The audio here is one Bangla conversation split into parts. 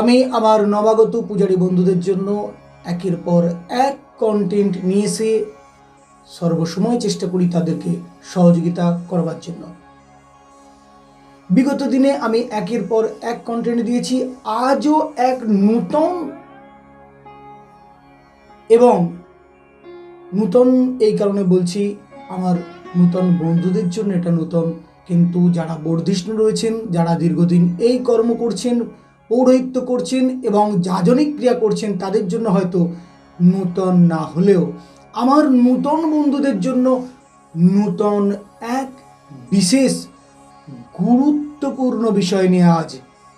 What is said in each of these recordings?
আমি আমার নবাগত পূজারী বন্ধুদের জন্য একের পর এক কন্টেন্ট নিয়ে এসে সর্বসময় চেষ্টা করি তাদেরকে সহযোগিতা করবার জন্য। বিগত দিনে আমি একের পর এক কন্টেন্ট দিয়েছি, আজও এক নূতন এবং নূতন এই কারণে বলছি আমার নূতন বন্ধুদের জন্য এটা নূতন। কিন্তু যারা বর্ধিষ্ণু রয়েছেন, যারা দীর্ঘদিন এই কর্ম করছেন পৌরোহিত্য করছেন এবং যাজনিক ক্রিয়া করছেন, তাদের জন্য হয়তো নূতন না হলেও। আমার নূতন বন্ধুদের জন্য নূতন এক বিশেষ গুরুত্বপূর্ণ বিষয় নিয়ে আজ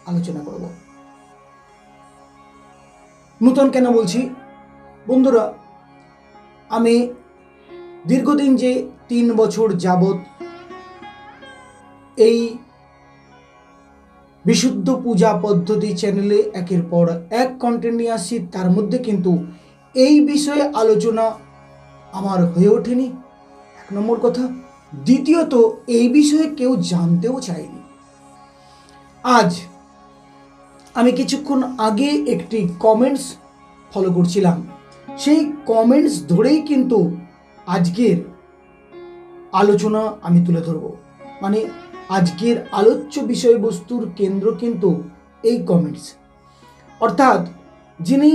আলোচনা করব। নূতন কেন বলছি? বন্ধুরা, আমি দীর্ঘদিন যে তিন বছর যাবত এই বিশুদ্ধ পূজা পদ্ধতি চ্যানেলে একের পর এক কন্টেন্ট নিয়ে আসছি। তার মধ্যে কিন্তু এই বিষয়ে আলোচনা আমার হয়ে ওঠেনি। এক নম্বর কথা, দ্বিতীয়ত এই বিষয়ে কেউ জানতেও চায়নি। আজ আমি কিছুক্ষণ আগে একটি কমেন্টস ফলো করছিলাম। সেই কমেন্টস ধরেই কিন্তু আজকের আলোচনা আমি তুলে ধরব। মানে আজকের আলোচ্য বিষয়বস্তুর কেন্দ্র কিন্তু এই কমেন্টস অর্থাৎ যিনি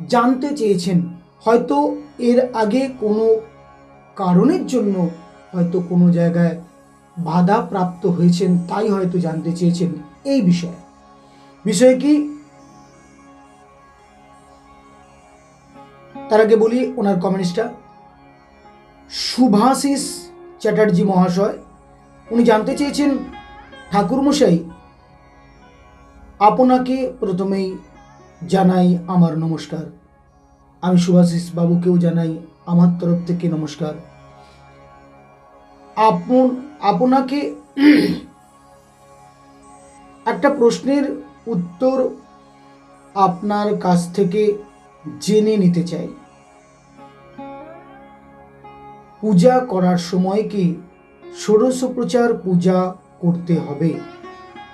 জানতে চেয়েছেন, হয়তো এর আগে কোনো কারণের জন্য হয়তো কোনো জায়গায় বাধা প্রাপ্ত হয়েছেন, তাই হয়তো জানতে চেয়েছেন এই বিষয়ে। বিষয় কি? তার আগে বলি ওনার কমেন্টসটা শুভাশিস চ্যাটার্জি মহাশয় উনি জানতে চেয়েছেন, ঠাকুরমশাই, আপনাকে প্রথমেই জানাই আমার নমস্কার। আমি শুভাশিস বাবুকেও জানাই আমার তরফ থেকে নমস্কার। আপন, আপনাকে একটা প্রশ্নের উত্তর আপনার কাছ থেকে জেনে নিতে চাই। পূজা করার সময় কি ষোড়শোপচার পূজা করতে হবে।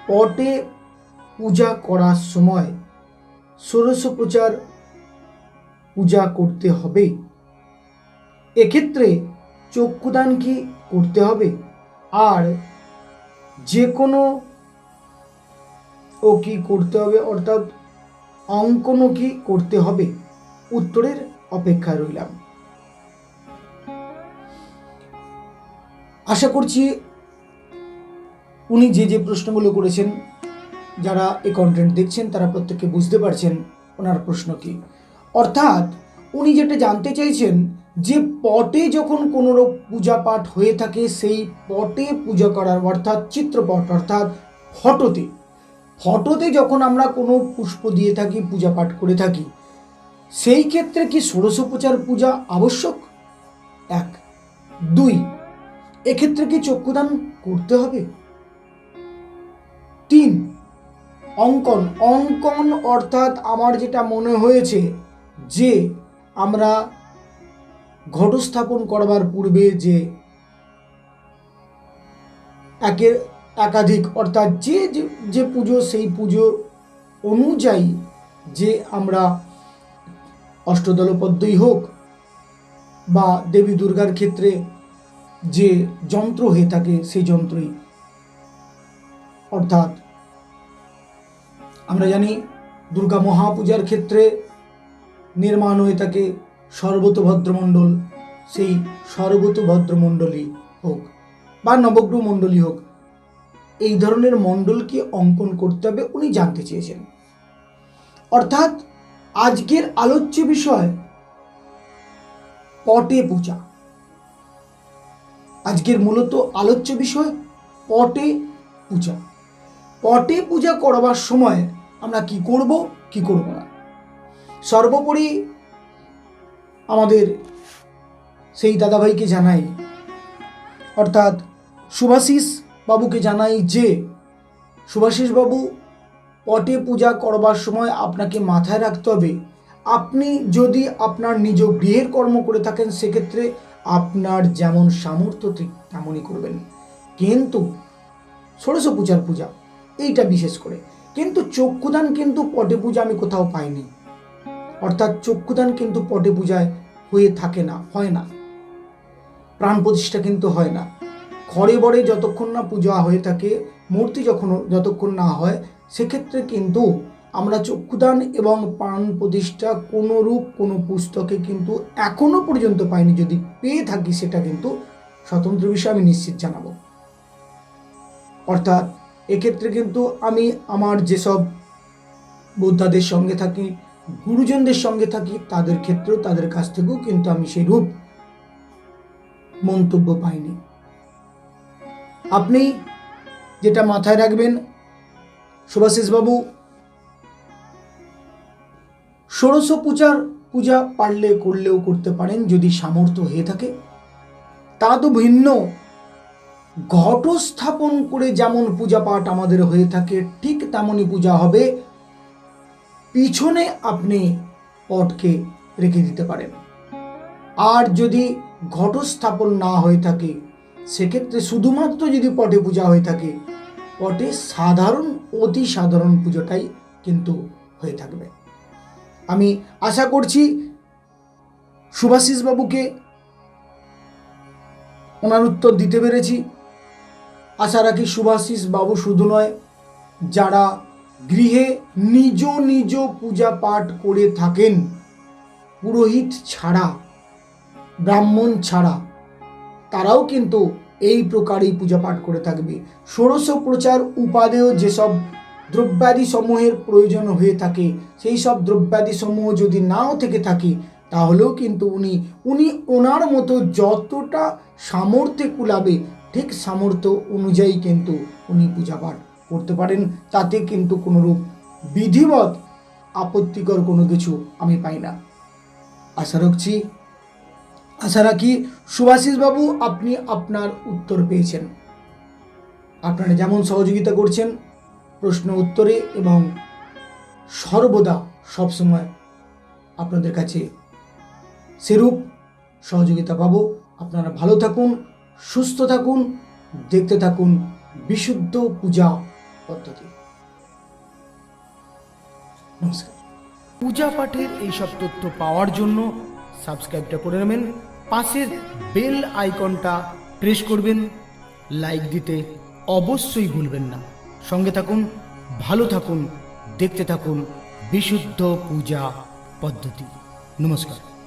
পটে পূজা করার সময় ষোড়শোপচার পূজা করতে হবে। এক্ষেত্রে চক্ষুদান কি করতে হবে। আর যে কোনো ও কি করতে হবে, অর্থাৎ অঙ্কনও কি করতে হবে। উত্তরের অপেক্ষায় রইলাম। আশা করছি উনি যে যে প্রশ্নগুলো করেছেন, যারা এই কন্টেন্ট দেখছেন, তারা প্রত্যেকে বুঝতে পারছেন ওনার প্রশ্ন কি। অর্থাৎ উনি যেটা জানতে চাইছেন, যে পটে যখন কোনো রূপ পূজা পাঠ হয়ে থাকে, সেই পটে পূজা করার অর্থাৎ চিত্রপট, অর্থাৎ ফটোতে ফটোতে যখন আমরা কোনো পুষ্প দিয়ে থাকি পূজা পাঠ করে থাকি, সেই ক্ষেত্রে কি ষোড়শোপচার পূজা আবশ্যক? এক। দুই এক্ষেত্রে কি চক্ষুদান করতে হবে? তিন, অঙ্কন। অঙ্কন অর্থাৎ আমার যেটা মনে হয়েছে যে আমরা ঘটস্থাপন করবার পূর্বে যে একের একাধিক অর্থাৎ যে, যে- পুজো সেই পুজো অনুযায়ী যে আমরা অষ্টদলপদ্মই হোক বা দেবী দুর্গার ক্ষেত্রে যে যন্ত্র হয়ে থাকে, সেই যন্ত্রই। অর্থাৎ আমরা জানি দুর্গা মহাপূজার ক্ষেত্রে নির্মাণ হয়ে থাকে সর্বতভদ্রমণ্ডল, সেই সর্বতভদ্রমণ্ডলী হোক বা নবগ্রহ মণ্ডলী হোক। এই ধরনের মণ্ডলকে অঙ্কন করতে হবে, উনি জানতে চেয়েছেন। অর্থাৎ আজকের আলোচ্য বিষয়, পটে পূজা। আজকের মূলত আলোচ্য বিষয় পটে পূজা। পটে পূজা করবার সময় আমরা কি করব কি করব না? সর্বোপরি আমাদের সেই দাদাভাইকে জানাই, অর্থাৎ সুভাষিস বাবুকে জানাই যে সুভাষিস বাবু, পটে পূজা করবার সময় আপনাকে মাথায় রাখতে হবে। আপনি যদি আপনার নিজ গৃহের কর্ম করে থাকেন, সেক্ষেত্রে আপনার যেমন সামর্থ্য ঠিক তেমনই করবেন। কিন্তু ষোড়শ পূজার পূজা, এইটা বিশেষ করে। কিন্তু চক্ষুদান কিন্তু পটে পূজা আমি কোথাও পাইনি। অর্থাৎ চক্ষুদান কিন্তু পটে পূজায় হয়ে থাকে না, হয় না। প্রাণ প্রতিষ্ঠা কিন্তু হয় না। ঘরে বরে যতক্ষণ না পূজা হয়ে থাকে, মূর্তি যখন, যতক্ষণ না হয়, সেক্ষেত্রে কিন্তু আমরা চক্ষুদান এবং প্রাণ প্রতিষ্ঠা কোনো রূপ, কোনো পুস্তকে কিন্তু এখনও পর্যন্ত পাইনি। যদি পেয়ে থাকি সেটা কিন্তু স্বতন্ত্র বিষয়ে, আমি নিশ্চিত জানাব। অর্থাৎ এক্ষেত্রে কিন্তু আমি আমার যেসব বোদ্ধাদের সঙ্গে থাকি, গুরুজনদের সঙ্গে থাকি, তাদের ক্ষেত্রেও তাদের কাছ থেকেও কিন্তু আমি সেই রূপ মন্তব্য পাইনি। আপনি যেটা মাথায় রাখবেন সুভাষিস বাবু ষোড়শ পূজার পূজা পারলে, করলেও করতে পারেন যদি সামর্থ্য হয়ে থাকে। তা তো ভিন্ন। ঘট স্থাপন করে যেমন পূজা পাঠ আমাদের হয়ে থাকে, ঠিক তেমনই পূজা হবে। পিছনে আপনি পটকে রেখে দিতে পারেন। আর যদি ঘট স্থাপন না হয়ে থাকে, সেক্ষেত্রে শুধুমাত্র যদি পটে পূজা হয়ে থাকে পটে সাধারণ, অতি সাধারণ পুজোটাই কিন্তু হয়ে থাকবে। আমি আশা করছি সুভাষিসবাবুকে ওনার উত্তর দিতে পেরেছি। আশা রাখি সুভাষিস বাবু শুধু নয়, যারা গৃহে নিজ নিজ পূজা পাঠ করে থাকেন, পুরোহিত ছাড়া, ব্রাহ্মণ ছাড়া, তারাও কিন্তু এই প্রকারেই পূজা পাঠ করে থাকবে। ষোড়শ প্রচার, উপাদেয় যেসব দ্রব্যাদি সমূহের প্রয়োজন হয়ে থাকে। সেই সব দ্রব্যাদি সমূহ যদি নাও থেকে থাকে, তাহলেও কিন্তু উনি উনি ওনার মতো যতটা সামর্থ্যে কুলাবে, ঠিক সামর্থ্য অনুযায়ী কিন্তু উনি পূজা পাঠ করতে পারেন। তাতে কিন্তু কোনোরূপ বিধিবৎ আপত্তিকর কোনো কিছু আমি পাই না। আশা রাখছি, আশা রাখি সুভাষিস বাবু আপনি আপনার উত্তর পেয়েছেন। আপনারা যেমন সহযোগিতা করছেন প্রশ্ন উত্তরে এবং সর্বদা সবসময় আপনাদের কাছে সেরূপ সহযোগিতা পাবো। আপনারা ভালো থাকুন, সুস্থ থাকুন, দেখতে থাকুন বিশুদ্ধ পূজা পদ্ধতি। নমস্কার। পূজা পাঠের এইসব তথ্য পাওয়ার জন্য সাবস্ক্রাইবটা করে নেবেন। পাশের বেল আইকনটা প্রেস করবেন। লাইক দিতে অবশ্যই ভুলবেন না। সঙ্গে থাকুন ভালো থাকুন দেখতে থাকুন বিশুদ্ধ পূজা পদ্ধতি। নমস্কার।